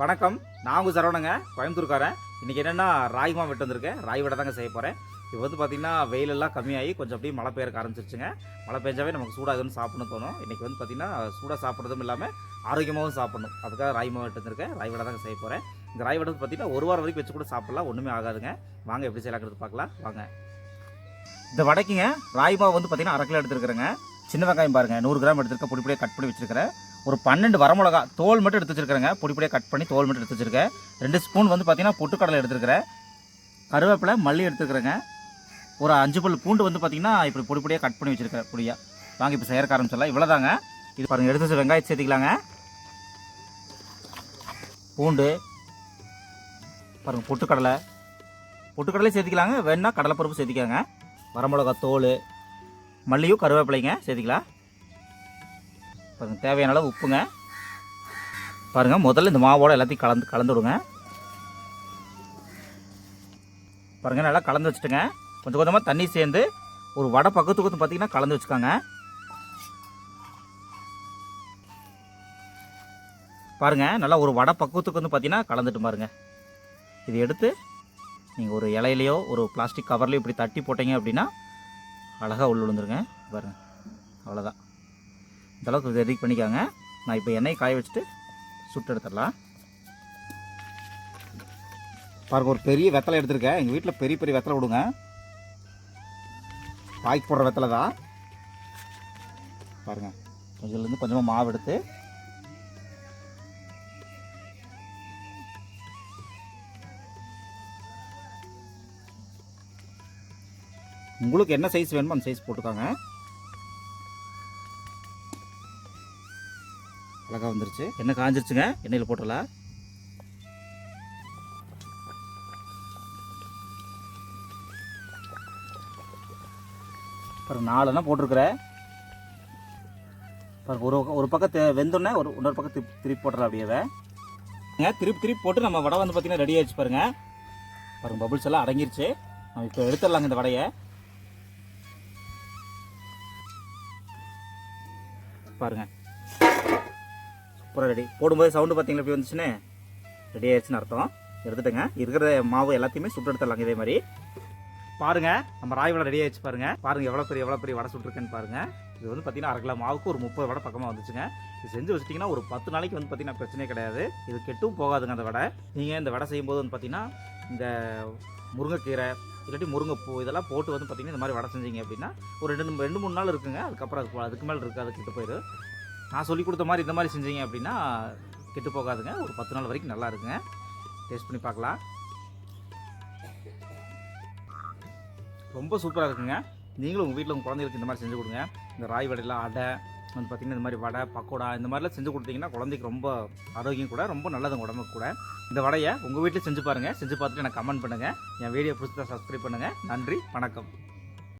வணக்கம். நான் உங்கள் சரவணங்க கோயம்புத்தூர்காரன். இன்றைக்கி என்னென்னா ராய் மாவு வெட்டு வந்திருக்கேன். ராய் வடை தாங்க செய்ய போகிறேன் இப்போ வந்து பார்த்திங்கன்னா வெயிலெல்லாம் கம்மியாகி கொஞ்சம் அப்படியே மழை பெய்யறக்க ஆரம்பிச்சிருச்சுங்க மழை பெஞ்சாவே நமக்கு சூடாகுன்னு சாப்பிடணும் தோணும். இன்றைக்கி வந்து பார்த்திங்கன்னா சூடாக சாப்பிட்றதும் இல்லாமல் ஆரோக்கியமாகவும் சாப்பிடணும். அதுக்காக ராய் மாவு வெட்டு வந்திருக்கேன். ராய் வடை தாங்க செய்ய போகிறேன் இந்த ராய் வடை பார்த்திங்கன்னா ஒரு வாரம் வரைக்கும் வச்சு கூட சாப்பிட்லாம். ஒன்றுமே ஆகாதுங்க. வாங்க எப்படி செய்யலாங்கிறது பார்க்கலாம். வாங்க. இந்த வடைக்குங்க ராய் மாவு வந்து பார்த்திங்கன்னா அரை கிலோ எடுத்துருக்குறேங்க. சின்ன வெங்காயம் பாருங்கள் நூறு கிராம் எடுத்துருக்க பொடி பொடியாக கட் பண்ணி வச்சிருக்கிறேன். ஒரு பன்னெண்டு வரமிளகா தோல் மட்டும் எடுத்து வச்சுருக்கிறேங்க. பொடி பொடியாக கட் பண்ணி தோல் மட்டும் எடுத்து வச்சுருக்கேன். ரெண்டு ஸ்பூன் வந்து பார்த்தீங்கன்னா பொட்டுக்கடலை எடுத்துருக்கிறேன். கருவேப்பிலை மல்லி எடுத்துருக்குறேங்க ஒரு அஞ்சு பல் பூண்டு வந்து பார்த்திங்கன்னா இப்படி பொடி பொடியாக கட் பண்ணி வச்சுருக்கேன் பொடியாக வாங்க இப்போ செய்யறக்க ஆரம்பிச்சிடலாம். இவ்வளோதாங்க இது பாருங்கள் எடுத்து வச்சு வெங்காயம் சேர்த்திக்கலாங்க. பூண்டு பாருங்கள் பொட்டுக்கடலை. பொட்டுக்கடலையும் சேர்த்திக்கலாங்க. வேணால் கடலைப்பருப்பு சேர்த்திக்காங்க வரமிளகா தோல் மல்லியும் கருவேப்பிலைங்க சேர்த்திக்கலாம். பாருங்கள் தேவையான அளவு உப்புங்க. பாருங்கள் முதல்ல இந்த மாவோடு எல்லாத்தையும் கலந்து கலந்து விடுங்க பாருங்கள் நல்லா கலந்து வச்சுட்டுங்க. கொஞ்சம் கொஞ்சமாக தண்ணி சேர்ந்து ஒரு வடை பக்கத்துக்கு வந்து பார்த்தீங்கன்னா கலந்து வச்சுக்கோங்க. பாருங்கள் நல்லா ஒரு வடை பக்குவத்துக்கு வந்து பார்த்தீங்கன்னா கலந்துட்டு பாருங்க. இது எடுத்து நீங்கள் ஒரு இலையிலையோ ஒரு பிளாஸ்டிக் கவர்லையோ இப்படி தட்டி போட்டீங்க அப்படின்னா அழகாக உள்ள விழுந்துருங்க. பாருங்க அவ்வளோதான் இந்தளவுக்கு ரெடி பண்ணிக்காங்க. நான் இப்போ எண்ணெய் காய வச்சுட்டு சுட்டு எடுத்துடலாம். பாருங்க ஒரு பெரிய வெத்தலை எடுத்திருக்கேன். எங்கள் வீட்டில் பெரிய பெரிய வெத்தலை விடுங்க. பாய்க்கு போடுற வெத்தலை தான். பாருங்கள் கொஞ்சம்லேருந்து கொஞ்சமாக மாவு எடுத்து. உங்களுக்கு என்ன சைஸ் வேணுமோ அந்த சைஸ் போட்டுக்கோங்க. அழகாக வந்துருச்சு. எண்ணெய் காஞ்சிருச்சுங்க. எண்ணெயில் போட்டுடலாம். அப்புறம் நாலு போட்டிருக்கிறேன். அப்புறம் ஒரு பக்கம் ஒரு பக்கத்தை வெந்தோடனே ஒரு இன்னொரு பக்கம் திருப்பி திருப்பி போட்டுறேன் அப்படியே திருப்பி திருப்பி போட்டு நம்ம வடை வந்து பார்த்தீங்கன்னா ரெடி ஆயிடுச்சு பாருங்கள் பாருங்க பபுள்ஸ் எல்லாம் அடங்கிருச்சு. நம்ம இப்போ எடுத்துடலாங்க இந்த வடையை. பாருங்க. பூரா ரெடி போடும்போது சவுண்டு பார்த்தீங்களா எப்படி வந்துச்சுன்னு? ரெடி ஆயிடுச்சுன்னு அர்த்தம். எடுத்துட்டுங்க. இருக்கிற மாவு எல்லாத்தையுமே சுட்டு எடுத்துடலாங்க இதே மாதிரி. பாருங்க நம்ம ராய் வடை ரெடி ஆயிடுச்சு பாருங்க. பாருங்க எவ்வளோ பெரிய எவ்வளோ பெரிய வடை சுட்டுருக்குன்னு பாருங்க. இது வந்து பார்த்தீங்கன்னா அரை கிலோ மாவுக்கு ஒரு முப்பது வடை பக்கமாக வந்துச்சுங்க. இது செஞ்சு வச்சிட்டிங்கன்னா ஒரு பத்து நாளைக்கு வந்து பார்த்தீங்கன்னா பிரச்சனையே கிடையாது. இது கெட்டும் போகாதுங்க அந்த வடை. நீங்கள் இந்த வடை செய்யும்போது வந்து பார்த்தீங்கன்னா இந்த முருங்கைக்கீரை இல்லாட்டி முருங்கைப்பூ இதெல்லாம் போட்டு வந்து பார்த்தீங்கன்னா இந்த மாதிரி வடை செஞ்சீங்க அப்படின்னா ஒரு ரெண்டு ரெண்டு மூணு நாள் இருக்குங்க. அதுக்கப்புறம் அதுக்கு அதுக்கு மேலே இருக்காது கிட்ட போயிடும். நான் சொல்லி கொடுத்த மாதிரி இந்த மாதிரி செஞ்சீங்க அப்படின்னா கெட்டு போகாதுங்க. ஒரு பத்து நாள் வரைக்கும் நல்லா இருக்குங்க. டேஸ்ட் பண்ணி பார்க்கலாம். ரொம்ப சூப்பராக இருக்குங்க. நீங்களும் உங்கள் வீட்டில் உங்கள் குழந்தைகளுக்கு இந்த மாதிரி செஞ்சு கொடுங்க. இந்த ராய் வடையெல்லாம் அடை வந்து பார்த்திங்கன்னா இந்த மாதிரி வடை பக்கோடா இந்த மாதிரிலாம் செஞ்சு கொடுத்தீங்கன்னா குழந்தைக்கு ரொம்ப ஆரோக்கியம் கூட ரொம்ப நல்லது உடம்புக்கு கூட. இந்த வடையை உங்கள் வீட்டில் செஞ்சு பாருங்கள் செஞ்சு பார்த்துட்டு எனக்கு கமெண்ட் பண்ணுங்கள் என் வீடியோ பிடிச்சா சப்ஸ்கிரைப் பண்ணுங்கள் நன்றி வணக்கம்.